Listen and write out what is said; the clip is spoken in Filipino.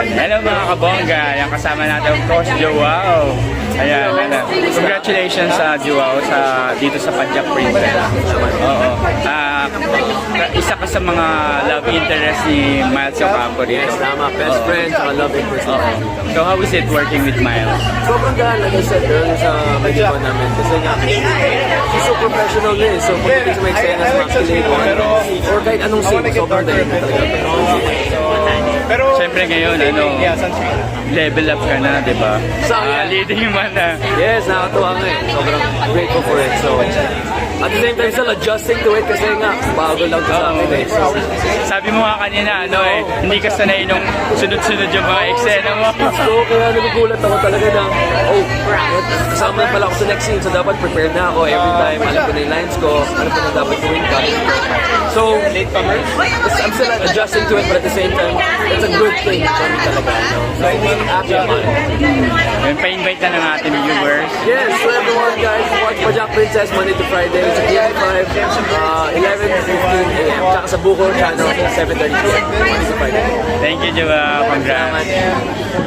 Hello mga kabongga. Yan kasama natin of course, Joao. Ayan, ayan. Congratulations sa Joao sa dito sa Punjab Princess. Oo. Ah, isa ka sa mga love interest ni Miles Ocampo dito. Yes, tama. Best friend, saka love and person. So how is it working with Miles? Sobrang gaan, I said, earlier sa medyo namin. Kasi nga, she's so professional na eh. So, pag hindi siya may eksena sa mga kilig or kahit anong scene, sobrang dahil talaga. Pero, Siyempre ngayon, ano, level up ka na, di ba? Sa- Ah, leading man na. Yes, nakakatuwa nga eh. Sobrang grateful for it. So, at the same time, still adjusting to it kasi nga, bago lang to sa akin eh. So, Sabi mo nga kanina, ano eh, hindi ka sanay nung sunod-sunod yung mga eksena mo. so kaya nagugulat ako talaga na, oh, kasama pala ako sa next scene. So, dapat prepared na ako every time. Alam ko na yung lines ko. Alam ko na dapat gawin ka. So, I'm still adjusting to it, but at the same time, it's a good thing for me talaga. So, happy about it. Yun, pa-invite na ng ating viewers. Yes, so everyone guys, watch Pajak Princess Monday to Friday sa TV5, uh, 11.15 a.m. Tsaka sa Buko Channel, 7.30 p.m. Monday to Friday. Thank you, Joao. Congrats.